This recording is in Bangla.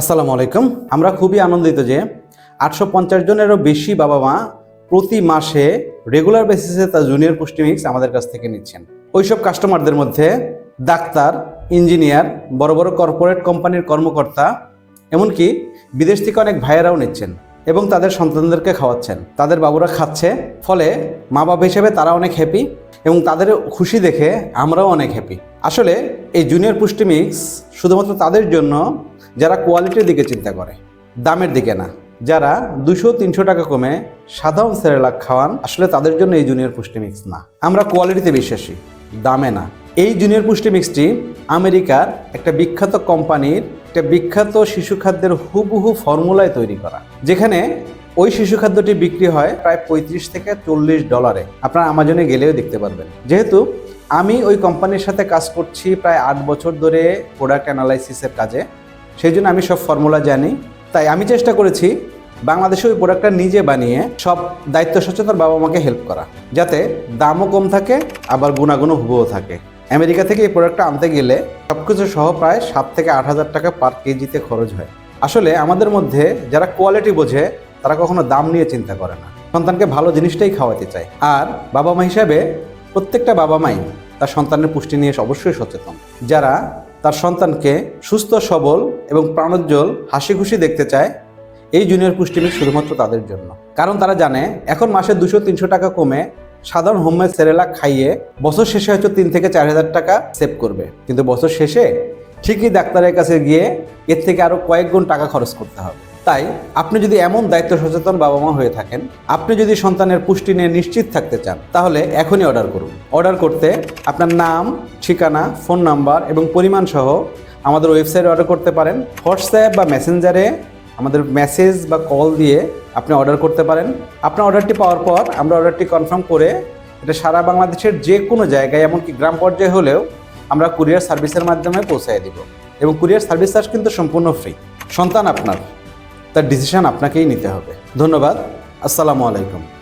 আসসালামু আলাইকুম। আমরা খুবই আনন্দিত যে আটশো পঞ্চাশ জনেরও বেশি বাবা মা প্রতি মাসে রেগুলার বেসিসে তার জুনিয়র পুষ্টি মিক্স আমাদের কাছ থেকে নিচ্ছেন। ওইসব কাস্টমারদের মধ্যে ডাক্তার ইঞ্জিনিয়ার বড় বড় কর্পোরেট কোম্পানির কর্মকর্তা, এমনকি বিদেশ থেকে অনেক ভাইয়েরাও নিচ্ছেন এবং তাদের সন্তানদেরকে খাওয়াচ্ছেন। তাদের বাবুরা খাচ্ছে, ফলে মা বাবা হিসেবে তারা অনেক হ্যাপি এবং তাদের খুশি দেখে আমরাও অনেক হ্যাপি আসলে এই জুনিয়র পুষ্টি মিক্স শুধুমাত্র তাদের জন্য যারা কোয়ালিটির দিকে চিন্তা করে, দামের দিকে না। যারা দুশো তিনশো টাকা কমে সাধারণ সেরেলাক খাওয়ান, আসলে তাদের জন্য এই জুনিয়র পুষ্টি মিক্স না। আমরা কোয়ালিটিতে বিশ্বাসী, দামে না। এই জুনিয়র পুষ্টি মিক্সটি আমেরিকার একটা বিখ্যাত কোম্পানির একটা বিখ্যাত শিশু খাদ্যের হুবহু ফর্মুলায় তৈরি করা, যেখানে ওই শিশু খাদ্যটি বিক্রি হয় প্রায় পঁয়ত্রিশ থেকে চল্লিশ ডলারে আপনারা আমাজনে গেলেও দেখতে পারবেন। যেহেতু আমি ওই কোম্পানির সাথে কাজ করছি প্রায় আট বছর ধরে প্রোডাক্ট অ্যানালাইসিসের কাজে সেই জন্য আমি সব ফর্মুলা জানি। তাই আমি চেষ্টা করেছি বাংলাদেশে ওই প্রোডাক্টটা নিজে বানিয়ে সব দায়িত্ব সচেতন বাবা মাকে হেল্প করা, যাতে দামও কম থাকে, আবার গুণাগুণও হুবও থাকে। আমেরিকা থেকে এই প্রোডাক্টটা আনতে গেলে সব কিছু সহ প্রায় সাত থেকে আট হাজার টাকা পার কেজিতে খরচ হয়। আসলে আমাদের মধ্যে যারা কোয়ালিটি বোঝে, তারা কখনো দাম নিয়ে চিন্তা করে না। সন্তানকে ভালো জিনিসটাই খাওয়াতে চায়। আর বাবা মা হিসাবে প্রত্যেকটা বাবা মাই তার সন্তানের পুষ্টি নিয়ে অবশ্যই সচেতন। যারা তার সন্তানকে সুস্থ, সবল এবং প্রাণোজ্জ্বল হাসি খুশি দেখতে চায় এই জুনিয়র পুষ্টি শুধুমাত্র তাদের জন্য। কারণ তারা জানে, এখন মাসে দুশো, তিনশো টাকা কমে সাধারণ হোমমেড সেরেলা খাইয়ে বছর শেষে হয়তো তিন থেকে চার হাজার টাকা সেভ করবে। কিন্তু বছর শেষে ঠিকই ডাক্তারের কাছে গিয়ে এর থেকে আরও কয়েক গুণ টাকা খরচ করতে হবে। তাই আপনি যদি এমন দায়িত্ব সচেতন বাবা মা হয়ে থাকেন, আপনি যদি সন্তানের পুষ্টি নিয়ে নিশ্চিত থাকতে চান, তাহলে এখনই অর্ডার করুন। অর্ডার করতে আপনার নাম, ঠিকানা, ফোন নাম্বার এবং পরিমাণ সহ আমাদের ওয়েবসাইটে অর্ডার করতে পারেন। হোয়াটসঅ্যাপ বা মেসেঞ্জারে আমাদের মেসেজ বা কল দিয়ে আপনি অর্ডার করতে পারেন। আপনার অর্ডারটি পাওয়ার পর আমরা অর্ডারটি কনফার্ম করে এটা সারা বাংলাদেশের যে কোনো জায়গায়, এমনকি গ্রাম পর্যায়ে হলেও আমরা কুরিয়ার সার্ভিসের মাধ্যমে পৌঁছায় দিব। এবং কুরিয়ার সার্ভিস চার্জ কিন্তু সম্পূর্ণ ফ্রি। সন্তান আপনার। তার ডিসিশন আপনাকেই নিতে হবে। ধন্যবাদ। আসসালামু আলাইকুম।